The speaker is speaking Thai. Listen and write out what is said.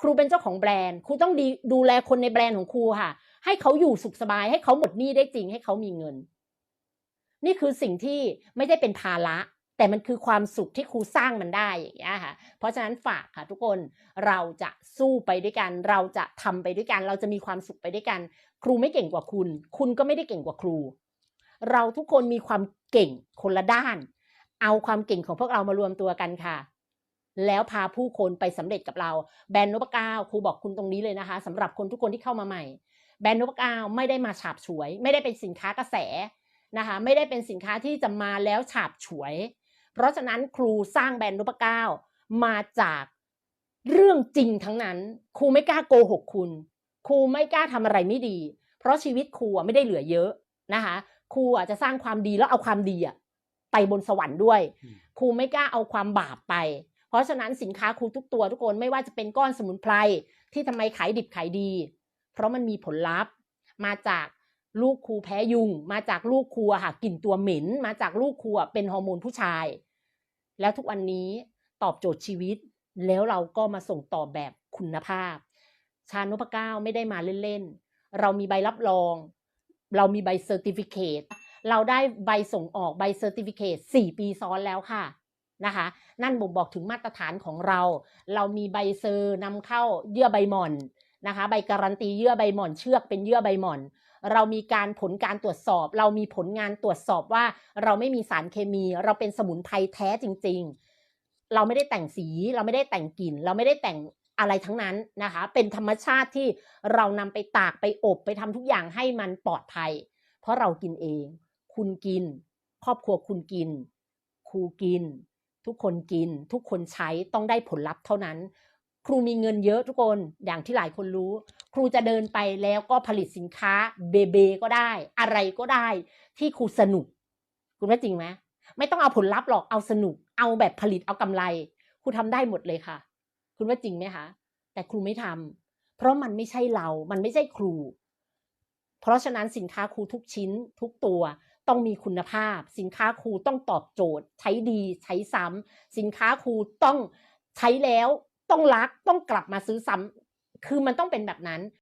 ครูเป็นเจ้าของแบรนด์ครูต้องดีดูแลคนในแบรนด์ของครูค่ะ ให้เขาอยู่สุขสบาย ให้เขาหมดหนี้ได้จริง ให้เขามีเงิน นี่คือสิ่งที่ไม่ได้เป็นภาระแต่มันคือความสุขที่ครูสร้างมันได้อย่างเงี้ยค่ะ เพราะฉะนั้นฝากค่ะทุกคนเราจะสู้ไปด้วยกัน เราจะทำไปด้วยกัน เราจะมีความสุขไปด้วยกัน ครูไม่เก่งกว่าคุณ คุณก็ไม่ได้เก่งกว่าครู เราทุกคนมีความเก่งคนละด้าน เอาความเก่งของพวกเรามารวมตัวกันค่ะ แล้วพาผู้คนไปสำเร็จกับเรา แบรนด์นพเก้าครูบอกคุณตรงนี้เลยนะคะสำหรับคนทุกคนที่เข้ามาใหม่ แบรนด์นพเก้าไม่ได้มาฉาบฉวย ไม่ได้เป็นสินค้ากระแสนะคะไม่ได้เป็นสินค้าที่จะมาแล้วฉาบฉวย เพราะฉะนั้นครูสร้างแบรนด์นพเก้ามาจากเรื่องจริงทั้งนั้น ครูไม่กล้าโกหกคุณ ครูไม่กล้าทำอะไรไม่ดี เพราะชีวิตครูอะไม่ได้เหลือเยอะนะคะครูอาจจะสร้างความดีแล้วเอาความดีอะไปบนสวรรค์ด้วยอืมครูไม่กล้าเอาความบาปไป เพราะฉะนั้นสินค้าครูทุกตัวทุกคนไม่ว่าจะเป็นก้อนสมุนไพรที่ทำไมขายดิบขายดี เพราะมันมีผลลัพธ์ มาจากลูกครูแพ้ยุง มาจากลูกครูอะค่ะกลิ่นตัวเหม็น มาจากลูกครูอะเป็นฮอร์โมนผู้ชาย แล้วทุกวันนี้ตอบโจทย์ชีวิต แล้วเราก็มาส่งต่อแบบคุณภาพ ชาญพเก้าไม่ได้มาเล่นๆ เรามีใบรับรอง เรามีใบเซอร์ติฟิเคตเราได้ใบส่งออกใบเซอร์ติฟิเคต4ปีซ้อนแล้วค่ะ นะคะ นั่นบ่งบอกถึงมาตรฐานของเรา เรามีใบเซอร์นำเข้าเยื่อใบหม่อนนะคะ ใบการันตีเยื่อใบหม่อนเชือกเป็นเยื่อใบหม่อน เรามีการผลการตรวจสอบ เรามีผลงานตรวจสอบว่า เราไม่มีสารเคมี เราเป็นสมุนไพรแท้จริง ๆ เราไม่ได้แต่งสี เราไม่ได้แต่งกลิ่น เราไม่ได้แต่งอะไรทั้งนั้นนะคะ เป็นธรรมชาติที่เรานำไปตากไปอบไปทำทุกอย่างให้มันปลอดภัย เพราะเรากินเอง คุณกิน ครอบครัวคุณกิน ครูกิน ทุกคนกิน ทุกคนใช้ต้องได้ผลลัพธ์เท่านั้น ครูมีเงินเยอะทุกคนอย่างที่หลายคนรู้ ครูจะเดินไปแล้วก็ผลิตสินค้าเบเบก็ได้ อะไรก็ได้ ที่ครูสนุก คุณว่าจริงไหมไม่ต้องเอาผลลัพธ์หรอกเอาสนุก เอาแบบผลิตเอากำไร ครูทำได้หมดเลยค่ะ คุณว่าจริงไหมคะ แต่ครูไม่ทำเพราะมันไม่ใช่เรา มันไม่ใช่ครู เพราะฉะนั้นสินค้าครูทุกชิ้นทุกตัว ต้องมีคุณภาพ สินค้าครูต้องตอบโจทย์ ใช้ดีใช้ซ้ำสินค้าครูต้องใช้แล้วต้องรักต้องกลับมาซื้อซ้ำคือมันต้องเป็นแบบนั้น